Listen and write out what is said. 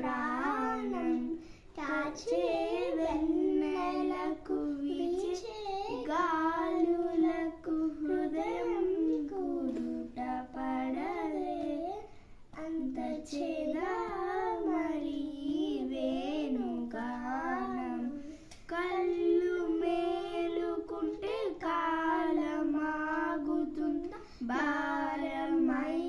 ప్రాణం కాచే వెన్నెలకు విచే గాలులకు హృదయం కూడుట పడదే అంత చేదా మరి వేణుగానం కళ్ళు మేలుకుంటే కాలమాగుతుందా భారమై